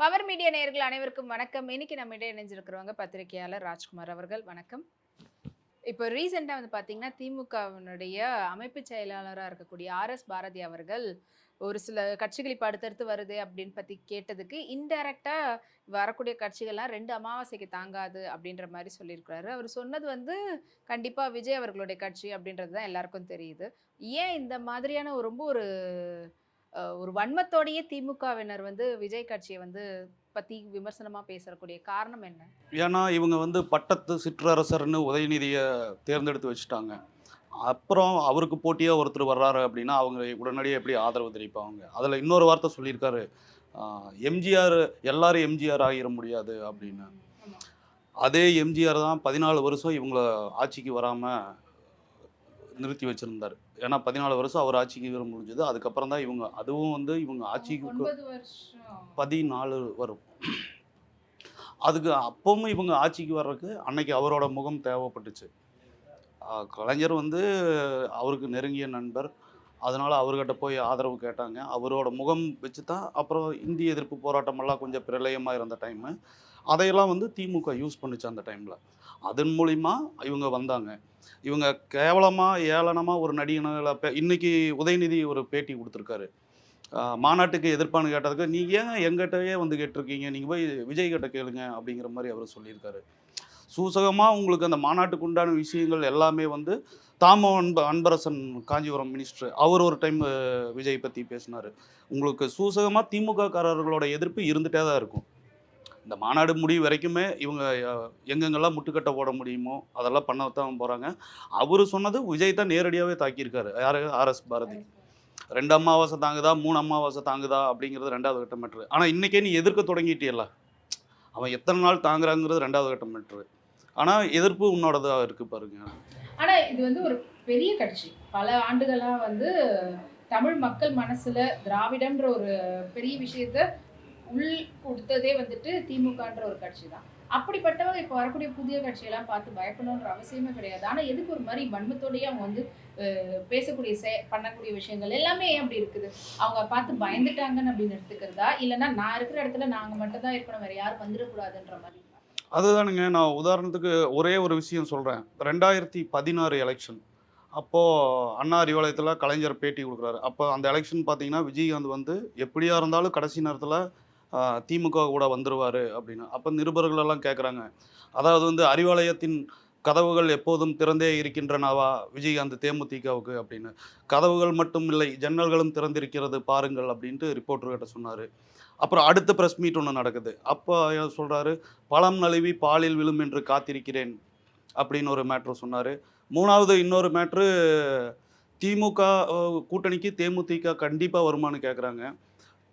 Power media நேயர்கள் அனைவருக்கும் வணக்கம். இன்னைக்கு நம்ம இடையே இணைஞ்சிருக்கிறவங்க பத்திரிகையாளர் ராஜ்குமார் அவர்கள். வணக்கம். இப்போ ரீசெண்டாக வந்து பார்த்தீங்கன்னா திமுகவினுடைய அமைப்பு செயலாளராக இருக்கக்கூடிய ஆர்எஸ் பாரதி அவர்கள் ஒரு சில கட்சிகள் இப்போ அடுத்தடுத்து வருது அப்படின்னு பற்றி கேட்டதுக்கு இன்டைரக்டாக வரக்கூடிய கட்சிகள்லாம் ரெண்டு அமாவாசைக்கு தாங்காது அப்படின்ற மாதிரி சொல்லியிருக்கிறாரு. அவர் சொன்னது வந்து கண்டிப்பாக விஜய் அவர்களுடைய கட்சி அப்படின்றது தான் எல்லாருக்கும் தெரியுது. ஏன் இந்த மாதிரியான ஒரு ரொம்ப ஒரு ஒரு வன்மத்தோடையே திமுகவினர் வந்து விஜய் கட்சியை வந்து பற்றி விமர்சனமாக பேசக்கூடிய காரணம் என்ன? ஏன்னா இவங்க வந்து பட்டத்து சிற்றரசர்னு உதயநிதியை தேர்ந்தெடுத்து வச்சுட்டாங்க. அப்புறம் அவருக்கு போட்டியாக ஒருத்தர் வர்றாரு அப்படின்னா அவங்க உடனடியாக எப்படி ஆதரவு தெரிவிப்பாங்க? அதில் இன்னொரு வார்த்தை சொல்லியிருக்காரு. எம்ஜிஆர் எல்லாரும் எம்ஜிஆர் ஆகிட முடியாது அப்படின்னு. அதே எம்ஜிஆர் தான் பதினாலு வருஷம் இவங்கள ஆட்சிக்கு வராமல் நிறுத்தி வச்சிருந்தார். ஏன்னா பதினாலு வருஷம் அவர் ஆட்சிக்கு வர முடிஞ்சது. அதுக்கப்புறம் தான் இவங்க அதுவும் வந்து இவங்க ஆட்சிக்கு பதினாலு வரும். அதுக்கு அப்பவும் இவங்க ஆட்சிக்கு வர்றதுக்கு அன்னைக்கு அவரோட முகம் தேவைப்பட்டுச்சு. கலைஞர் வந்து அவருக்கு நெருங்கிய நண்பர். அதனால் அவர்கிட்ட போய் ஆதரவு கேட்டாங்க. அவரோட முகம் வச்சு தான் அப்புறம் இந்திய எதிர்ப்பு போராட்டமெல்லாம் கொஞ்சம் பிரளயமாக இருந்த டைமு அதையெல்லாம் வந்து திமுக யூஸ் பண்ணுச்சு அந்த டைமில் அதன் மூலிமா இவங்க வந்தாங்க. இவங்க கேவலமாக ஏளனமாக ஒரு நடிகனை இன்னைக்கு உதயநிதி ஒரு பேட்டி கொடுத்துருக்காரு. மாநாட்டுக்கு எதிர்ப்பான்னு கேட்டதுக்கு நீங்கள் ஏங்க எங்கிட்டயே வந்து கேட்டிருக்கீங்க? நீங்கள் போய் விஜய் கிட்ட கேளுங்க அப்படிங்கிற மாதிரி அவர் சொல்லியிருக்காரு. சூசகமாக உங்களுக்கு அந்த மாநாட்டுக்கு உண்டான விஷயங்கள் எல்லாமே வந்து தாமோ அன்ப அன்பரசன் காஞ்சிபுரம் மினிஸ்டர் அவர் ஒரு டைம் விஜய் பற்றி பேசினார். உங்களுக்கு சூசகமாக திமுக காரர்களோட எதிர்ப்பு இருந்துகிட்டே தான் இருக்கும். இந்த மாநாடு முடிவு வரைக்குமே இவங்க எங்கெங்கெல்லாம் முட்டுக்கட்டை போட முடியுமோ அதெல்லாம் பண்ண தான் போகிறாங்க அவர் சொன்னது விஜய் தான் நேரடியாகவே தாக்கியிருக்காரு. யார்? R S Bharathi. ரெண்டு அமாவாசை தாங்குதா மூணு அமாவாசை தாங்குதா அப்படிங்கிறது ரெண்டாவது கட்டம் மேட்ரு ஆனால் இன்றைக்கே நீ எதிர்க்க தொடங்கிட்டியல்ல. அவன் எத்தனை நாள் தாங்குறாங்கிறது ரெண்டாவது கட்டம் மேட்ரு ஆனால் எதிர்ப்பு உன்னோடதாக இருக்குது பாருங்க. ஆனால் இது வந்து ஒரு பெரிய கட்சி. பல ஆண்டுகளாக வந்து தமிழ் மக்கள் மனசுல திராவிடம்ன்ற ஒரு பெரிய விஷயத்த உள் கொடுத்ததே வந்துட்டு திமுகன்ற ஒரு கட்சி தான். அப்படிப்பட்டவங்க இப்போ வரக்கூடிய புதிய கட்சியெல்லாம் பார்த்து பயப்படணுன்ற அவசியமே கிடையாது. ஆனால் எதுக்கு ஒரு மாதிரி வன்மத்தோடயே அவங்க வந்து பேசக்கூடிய செ பண்ணக்கூடிய விஷயங்கள் எல்லாமே ஏன் அப்படி இருக்குது? அவங்க பார்த்து பயந்துட்டாங்கன்னு அப்படின்னு எடுத்துக்கிறதா இல்லைன்னா நான் இருக்கிற இடத்துல நாங்கள் மட்டும் தான் இருக்கணும் வேறு யாரும் வந்துடக்கூடாதுன்ற மாதிரி. அதுதானுங்க. நான் உதாரணத்துக்கு ஒரே ஒரு விஷயம் சொல்கிறேன் ரெண்டாயிரத்தி பதினாறு எலெக்ஷன் அப்போது அண்ணா அறிவாலயத்தில் கலைஞர் பேட்டி கொடுக்குறாரு. அப்போ அந்த எலெக்ஷன் பார்த்தீங்கன்னா விஜயகாந்த் வந்து எப்படியா இருந்தாலும் கடைசி நேரத்தில் திமுக கூட வந்துருவார் அப்படின்னு. அப்போ நிருபர்களெல்லாம் கேட்குறாங்க அதாவது வந்து அறிவாலயத்தின் கதவுகள் எப்போதும் திறந்தே இருக்கின்றனவா விஜயகாந்த் தேமுதிகவுக்கு அப்படின்னு. கதவுகள் மட்டும் இல்லை ஜன்னல்களும் திறந்திருக்கிறது பாருங்கள் அப்படின்ட்டு ரிப்போர்ட்டர்கிட்ட சொன்னார். அப்புறம் அடுத்த ப்ரெஸ் மீட் ஒன்று நடக்குது. அப்போ சொல்கிறாரு பழம் நழுவி பாலில் விழும் என்று காத்திருக்கிறேன் அப்படின்னு ஒரு மேட்ரு சொன்னார். மூணாவது இன்னொரு மேட்ரு திமுக கூட்டணிக்கு தேமுதிக கண்டிப்பாக வருமானு கேட்குறாங்க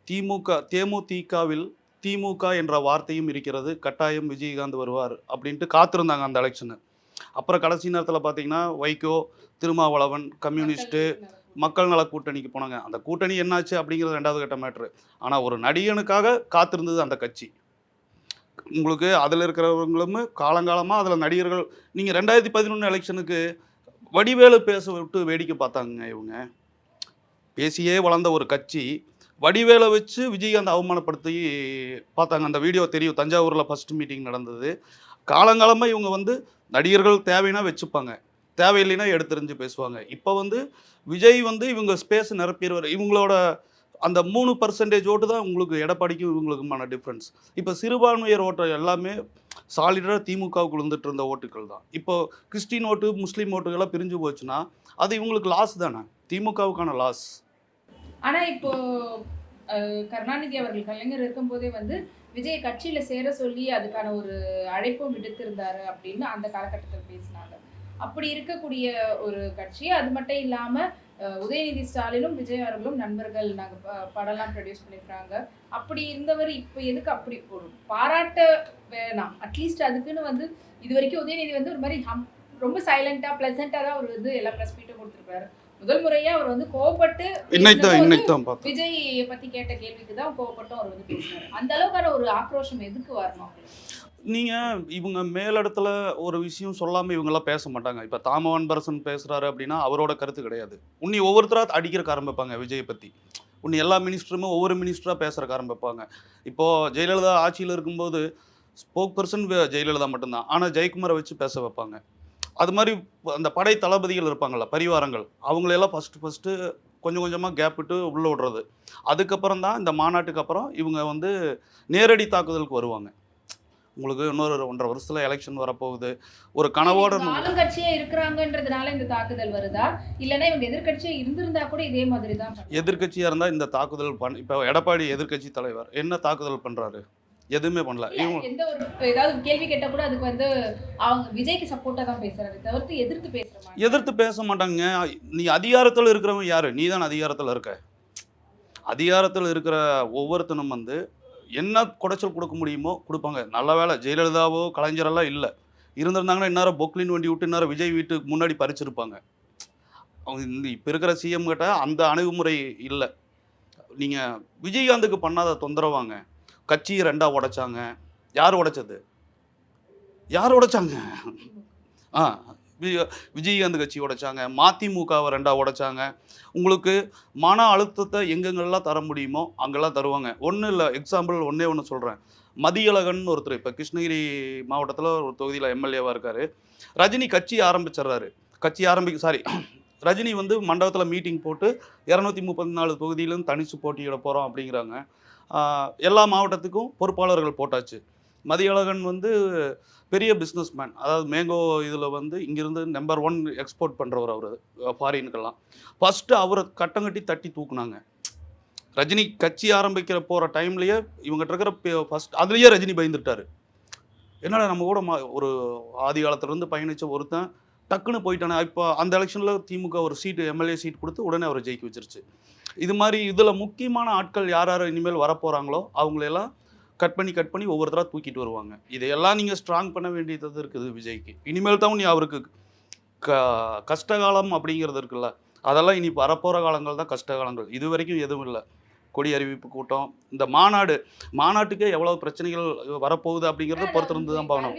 திமுக தேமுதிகவில் திமுக என்ற வார்த்தையும் இருக்கிறது. கட்டாயம் விஜயகாந்த் வருவார் அப்படின்ட்டு காத்திருந்தாங்க அந்த எலெக்ஷனு அப்புறம் கடைசி நேரத்தில் பார்த்தீங்கன்னா வைகோ திருமாவளவன் கம்யூனிஸ்ட்டு மக்கள் நல கூட்டணிக்கு போனாங்க. அந்த கூட்டணி என்னாச்சு அப்படிங்கிறது ரெண்டாவது கட்ட மேட்ரு ஆனால் ஒரு நடிகனுக்காக காத்திருந்தது அந்த கட்சி. உங்களுக்கு அதில் இருக்கிறவங்களும் காலங்காலமாக அதில் நடிகர்கள் நீங்கள் ரெண்டாயிரத்தி பதினொன்று எலெக்ஷனுக்கு வடிவேலு பேச விட்டு வேடிக்கை பார்த்தாங்க இவங்க. பேசியே வளர்ந்த ஒரு கட்சி. வடிவேலை வச்சு விஜயகாந்த் அவமானப்படுத்தி பார்த்தாங்க. அந்த வீடியோ தெரியும். தஞ்சாவூரில் ஃபஸ்ட் மீட்டிங் நடந்தது. காலங்காலமாக இவங்க வந்து நடிகர்கள் தேவைன்னா வச்சுப்பாங்க. தேவையில்லைன்னா எடுத்துரிஞ்சு பேசுவாங்க. இப்போ வந்து விஜய் வந்து இவங்க ஸ்பேஸ் நிரப்பிடுவார் இவங்களோட அந்த மூணு பர்சன்டேஜ் ஓட்டு தான் உங்களுக்கு எடப்பாடிக்கும் இவங்களுக்குமான டிஃப்ரென்ஸ் இப்போ சிறுபான்மையர் ஓட்டம் எல்லாமே சாலிடாக திமுகவுக்கு விழுந்துட்டு இருந்த ஓட்டுகள் தான். இப்போ கிறிஸ்டின் ஓட்டு முஸ்லீம் ஓட்டுகள்லாம் பிரிஞ்சு போச்சுன்னா அது இவங்களுக்கு லாஸ் தானே? திமுகவுக்கான லாஸ் ஆனா இப்போ கருணாநிதி அவர்கள் கலைஞர் இருக்கும்போதே வந்து விஜய் கட்சியில சேர சொல்லி அதுக்கான ஒரு அழைப்பும் விடுத்திருந்தாரு அப்படின்னு அந்த காலகட்டத்தில் பேசினாங்க. அப்படி இருக்கக்கூடிய ஒரு கட்சி அது மட்டும் இல்லாம உதயநிதி ஸ்டாலினும் விஜய் அவர்களும் நண்பர்கள் நாங்க ப- படம்லாம் ப்ரொடியூஸ் பண்ணியிருக்காங்க அப்படி இருந்தவர் இப்போ எதுக்கு அப்படி போடும் பாராட்ட வேணாம். அட்லீஸ்ட் அதுக்குன்னு வந்து இது வரைக்கும் உதயநிதி வந்து ஒரு மாதிரி ஹம் ரொம்ப சைலண்டா பிளசண்டா தான் அவர் வந்து எல்லா ப்ரெஸ் மீட்டும் கொடுத்துருக்காரு முதல் முறையா அவர் வந்து கோவப்பட்டு இன்னைக்கு தான் இன்னைக்கு தான் விஜய் பத்தி கேட்ட கேள்விக்கு தான் கோவப்பட்டும் அவர் வந்து பேசினாரு. அந்த அளவுக்கான ஒரு ஆக்ரோஷம் எதுக்கு வரணும்? நீங்கள் இவங்க மேலிடத்துல ஒரு விஷயம் சொல்லாமல் இவங்கெல்லாம் பேச மாட்டாங்க. இப்போ தாமவன் பரசன் பேசுகிறாரு அப்படின்னா அவரோட கருத்து கிடையாது. உன்னி ஒவ்வொருத்தராக அடிக்கிறக்க ஆரம்பிப்பாங்க விஜயை பற்றி இன்னும் எல்லா மினிஸ்டருமே ஒவ்வொரு மினிஸ்டராக பேசுறக்க ஆரம்பிப்பாங்க. இப்போது ஜெயலலிதா ஆட்சியில் இருக்கும்போது ஸ்போக் பர்சன் ஜெயலலிதா மட்டும்தான். ஆனால் ஜெயக்குமாரை வச்சு பேச வைப்பாங்க. அது மாதிரி அந்த படை தளபதிகள் இருப்பாங்கள்ல பரிவாரங்கள் அவங்களையெல்லாம் ஃபஸ்ட்டு ஃபஸ்ட்டு கொஞ்சம் கொஞ்சமாக கேப் விட்டு உள்ளே விடுறது. அதுக்கப்புறம் தான் இந்த மாநாட்டுக்கு அப்புறம் இவங்க வந்து நேரடி தாக்குதலுக்கு வருவாங்க. உங்களுக்கு இன்னொரு ஒன்றரை வருஷத்தில் எலெக்ஷன் வரப்போகுது. ஒரு கனவோட ஆளுங்கட்சியா இருக்கிறாங்கன்றதுனால இந்த தாக்குதல் வருதா? இல்லைன்னா இவங்க எதிர்க்கட்சியா இருந்திருந்தா கூட இதே மாதிரி தான் பண்ணுவாங்க. எதிர்க்கட்சியாக இருந்தால் இந்த தாக்குதல் பண் இப்போ எடப்பாடி எதிர்க்கட்சி தலைவர் என்ன தாக்குதல் பண்ணுறாரு எதுவுமே பண்ணல. இவங்க எந்த ஒரு ஏதாவது கேள்வி கேட்டா கூட அதுக்கு வந்து அவங்க விஜய்க்கு சப்போர்ட்டா தான் பேசுறாரு தவிர்த்து எதிர்த்து பேசுற மாதிரி. எதிர்த்து பேச மாட்டாங்க நீ அதிகாரத்தில் இருக்கிறவன் யாரு? நீ தான் அதிகாரத்தில் இருக்க. அதிகாரத்தில் இருக்கிற ஒவ்வொருத்தனும் வந்து என்ன குடைச்சல் கொடுக்க முடியுமோ கொடுப்பாங்க. நல்ல வேளை ஜெயலலிதாவோ கலைஞரெல்லாம் இல்லை. இருந்திருந்தாங்கன்னா இந்நேரம் பொக்லின் வண்டி விட்டு இந்நேரம் விஜய் வீட்டுக்கு முன்னாடி பறிச்சிருப்பாங்க. அவங்க இந்த இப்போ இருக்கிற சிஎம் கிட்ட அந்த அணுகுமுறை இல்லை. நீங்கள் விஜயகாந்துக்கு பண்ணாத தொந்தரவாங்க. கட்சியை ரெண்டாக உடைச்சாங்க. யார் உடைச்சது? யார் உடைச்சாங்க? ஆ விஜயகாந்த் கட்சி உடைச்சாங்க. மதிமுகவை ரெண்டாக உடைச்சாங்க. உங்களுக்கு மன அழுத்தத்தை எங்கெங்கெல்லாம் தர முடியுமோ அங்கெல்லாம் தருவாங்க. ஒன்றும் இல்லை எக்ஸாம்பிள் ஒன்றே ஒன்று சொல்கிறேன் மதியழகன் ஒருத்தர் இப்போ கிருஷ்ணகிரி மாவட்டத்தில் ஒரு தொகுதியில் எம்எல்ஏவாக இருக்கார். ரஜினி கட்சி ஆரம்பிச்சிடுறாரு. கட்சி ஆரம்பிக்க சாரி ரஜினி வந்து மண்டபத்தில் மீட்டிங் போட்டு இரநூத்தி முப்பத்தி நாலு தொகுதியிலும் தனிச்சு போட்டியிட போகிறோம் அப்படிங்கிறாங்க. எல்லா மாவட்டத்துக்கும் பொறுப்பாளர்கள் போட்டாச்சு. மதியழகன் வந்து பெரிய பிஸ்னஸ்மேன் அதாவது மேங்கோ இதில் வந்து இங்கிருந்து நம்பர் ஒன் எக்ஸ்போர்ட் பண்ணுறவர் அவர் ஃபாரினுக்கெல்லாம் ஃபஸ்ட்டு அவரை கட்டம் கட்டி தட்டி தூக்குனாங்க. ரஜினி கட்சி ஆரம்பிக்கிற போகிற டைம்லேயே இவங்ககிட்ட இருக்கிற ஃபஸ்ட் அதுலேயே ரஜினி பயந்துட்டார். என்னடா நம்ம கூட மா- ஒரு ஆதி காலத்துலேருந்து பயணித்த ஒருத்தன் டக்குன்னு போயிட்டானே? இப்போ அந்த எலெக்ஷனில் திமுக ஒரு சீட்டு எம்எல்ஏ சீட் கொடுத்து உடனே அவரை ஜெயிக்க வச்சிருச்சு. இது மாதிரி இதில் முக்கியமான ஆட்கள் யார் யார் இனிமேல் வரப்போகிறாங்களோ அவங்களெல்லாம் கட் பண்ணி கட் பண்ணி ஒவ்வொருத்தராக தூக்கிட்டு வருவாங்க. இதையெல்லாம் நீங்கள் ஸ்ட்ராங் பண்ண வேண்டியது இருக்குது விஜய்க்கு. இனிமேல் தான் நீ அவருக்கு க கஷ்டகாலம் அப்படிங்கிறது இருக்குல்ல அதெல்லாம் இனி வரப்போகிற காலங்கள் தான் கஷ்ட காலங்கள். இது வரைக்கும் எதுவும் இல்லை. கொடி அறிவிப்பு கூட்டம். இந்த மாநாடு மாநாட்டுக்கே எவ்வளவு பிரச்சனைகள் வரப்போகுது அப்படிங்கிறத பொறுத்திருந்து தான் பார்க்கணும்.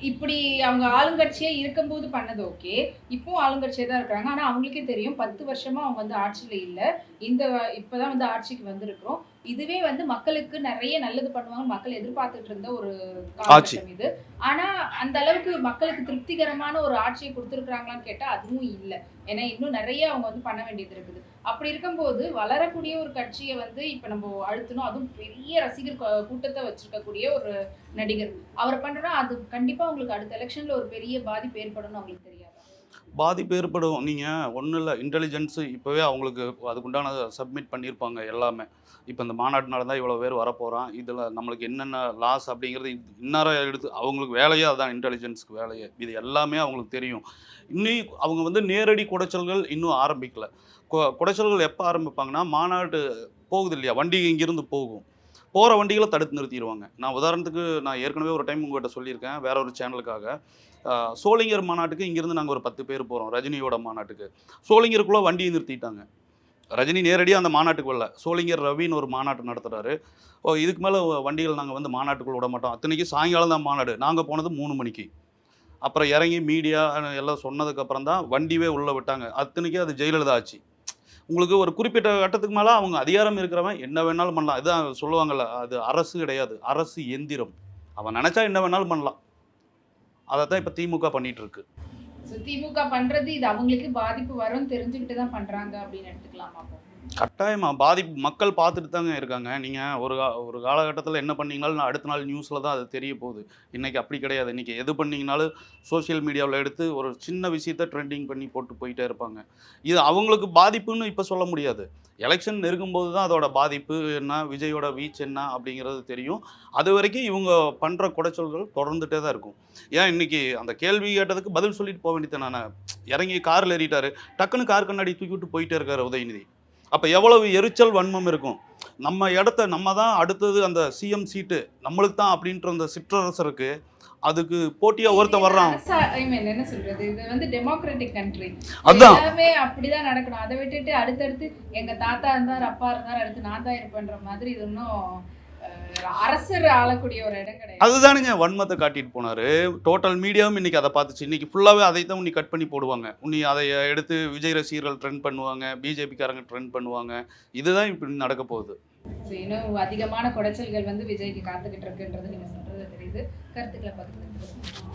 இப்படி அவங்க ஆளுங்கட்சியே இருக்கும்போது பண்ணது ஓகே. இப்போ ஆளுங்கட்சியே தான் இருக்காங்க. ஆனா அவங்களுக்கே தெரியும் பத்து வருஷமா அவங்க வந்து ஆட்சியில இல்ல. இந்த இப்பதான் வந்து ஆட்சிக்கு வந்திருக்கிறோம். இதுவே வந்து மக்களுக்கு நிறைய நல்லது பண்ணுவாங்க மக்கள் எதிர்பார்த்துட்டு இருந்த ஒரு. காலகட்டம் இது. ஆனா அந்த அளவுக்கு மக்களுக்கு திருப்திகரமான ஒரு ஆட்சியை கொடுத்துருக்குறாங்களான்னு கேட்டா அதுவும் இல்லை. ஏன்னா இன்னும் நிறைய அவங்க வந்து பண்ண வேண்டியது இருக்குது. அப்படி இருக்கும்போது வளரக்கூடிய ஒரு கட்சியை வந்து இப்ப நம்ம அழுத்தணும். அதுவும் பெரிய ரசிகர் கூட்டத்தை வச்சிருக்கக்கூடிய ஒரு நடிகர். அவர் பண்றா அது கண்டிப்பா உங்களுக்கு அடுத்த எலெக்ஷன்ல ஒரு பெரிய பாதிப்பு ஏற்படணும் அவங்களுக்கு தெரியும். பாதிப்பு ஏற்படும். நீங்கள் ஒன்றும் இல்லை இன்டெலிஜென்ஸு இப்போவே அவங்களுக்கு அதுக்குண்டான சப்மிட் பண்ணியிருப்பாங்க எல்லாமே. இப்போ இந்த மாநாடு நடந்தால் இவ்வளோ பேர் வரப்போகிறான் இதில் நம்மளுக்கு என்னென்ன லாஸ் அப்படிங்கிறது இன்னாரம் எடுத்து அவங்களுக்கு வேலையே அதுதான் இன்டெலிஜென்ஸ்க்கு வேலையே. இது எல்லாமே அவங்களுக்கு தெரியும். இன்னும் அவங்க வந்து நேரடி குடைச்சல்கள் இன்னும் ஆரம்பிக்கல. கொ- குடைச்சல்கள் எப்போ ஆரம்பிப்பாங்கன்னா மாநாடு போகுது இல்லையா? வண்டி இங்கிருந்து போகும். போகிற வண்டிகளை தடுத்து நிறுத்திடுவாங்க. நான் உதாரணத்துக்கு நான் ஏற்கனவே ஒரு டைம் உங்கள்கிட்ட சொல்லியிருக்கேன். வேற ஒரு சேனலுக்காக. சோளிங்கர் மாநாட்டுக்கு இங்கேருந்து நாங்கள் ஒரு பத்து பேர் போகிறோம் ரஜினியோட மாநாட்டுக்கு. சோளிங்கருக்குள்ளே வண்டியை நிறுத்திட்டாங்க. ரஜினி நேரடியாக அந்த மாநாட்டுக்கு வரல. சோளிங்கர் ரவின்னு ஒரு மாநாட்டு நடத்துகிறாரு ஓ இதுக்கு மேலே வண்டிகள் நாங்கள் வந்து மாநாட்டுக்குள்ள விட மாட்டோம். அத்தனைக்கு சாயங்காலம் தான் மாநாடு. நாங்கள் போனது மூணு மணிக்கு. அப்புறம் இறங்கி மீடியா எல்லாம் சொன்னதுக்கப்புறம் தான் வண்டியே உள்ளே விட்டாங்க. அத்தனைக்கு அது ஜெயலலிதா ஆச்சு. உங்களுக்கு ஒரு குறிப்பிட்ட கட்டத்துக்கு மேலே அவங்க அதிகாரம் இருக்கிறவன் என்ன வேணாலும் பண்ணலாம். இதான் சொல்லுவாங்கல்ல அது அரசு கிடையாது அரசு எந்திரம். அவன் நினச்சா என்ன வேணாலும் பண்ணலாம். அதை தான் இப்போ திமுக பண்ணிட்டு இருக்கு. திமுக பண்றது இது அவங்களுக்கு பாதிப்பு வரும்னு தெரிஞ்சுக்கிட்டு தான் பண்றாங்க அப்படின்னு எடுத்துக்கலாமா கட்டாயமா பாதிப்பு மக்கள் பார்த்துட்டு தாங்க இருக்காங்க. நீங்கள் ஒரு ஒரு காலகட்டத்தில் என்ன பண்ணீங்கனாலும் அடுத்த நாள் நியூஸில் தான் அது தெரிய போகுது. இன்னைக்கு அப்படி கிடையாது. இன்னைக்கு எது பண்ணீங்கனாலும் சோஷியல் மீடியாவில் எடுத்து ஒரு சின்ன விஷயத்த ட்ரெண்டிங் பண்ணி போட்டு போயிட்டே இருப்பாங்க. இது அவங்களுக்கு பாதிப்புன்னு இப்போ சொல்ல முடியாது. எலெக்ஷன் நெருங்கும்போது தான் அதோட பாதிப்பு என்ன விஜயோட வீச் என்ன அப்படிங்கிறது தெரியும். அது வரைக்கும் இவங்க பண்ணுற குடைச்சல்கள் தொடர்ந்துட்டே தான் இருக்கும். ஏன் இன்னைக்கு அந்த கேள்வி கேட்டதுக்கு பதில் சொல்லிட்டு போக வேண்டியது நான் இறங்கி காரில் ஏறிட்டாரு. டக்குன்னு கார் கண்ணாடி தூக்கிட்டு போயிட்டே இருக்காரு உதயநிதி. அப்போ எவ்வளவு எரிச்சல் வன்மம் இருக்கும்? நம்ம இடத்த நம்ம தான் அடுத்தது அந்த சிஎம் சீட்டு நம்மளுக்கு தான் அப்படின்ற அந்த சிற்றரசருக்கு அதுக்கு போட்டியா ஒருத்தன் வர்றான். என்ன சொல்றது? இது வந்து டெமோக்ராட்டிக் கண்ட்ரி அதான். எல்லாமே அப்படிதான் நடக்கணும். அதை விட்டுட்டு அடுத்தடுத்து எங்க தாத்தா இருந்தார் அப்பா இருந்தார் அடுத்து நான் தான் இருப்பேன்ற மாதிரி இது இன்னும் அரசர் ஆளக்கூடிய ஒரு இடம் கிடையாது. அதுதானுங்க வன்மத்தை காட்டிட்டு போனாரு. டோட்டல் மீடியாவும் இன்னைக்கு அதை பார்த்துச்சு. இன்னைக்கு ஃபுல்லாவே அதை தான் உன்னி கட் பண்ணி போடுவாங்க. உன்னி அதை எடுத்து விஜய் ரசிகர்கள் ட்ரெண்ட் பண்ணுவாங்க பிஜேபிக்காரங்க ட்ரெண்ட் பண்ணுவாங்க. இதுதான் இப்படி நடக்க போகுது. இன்னும் அதிகமான குடைச்சல்கள் வந்து விஜய்க்கு காத்துக்கிட்டு இருக்குன்றது நீங்க சொல்றது தெரியுது. கருத்துக்களை பகிர்ந்து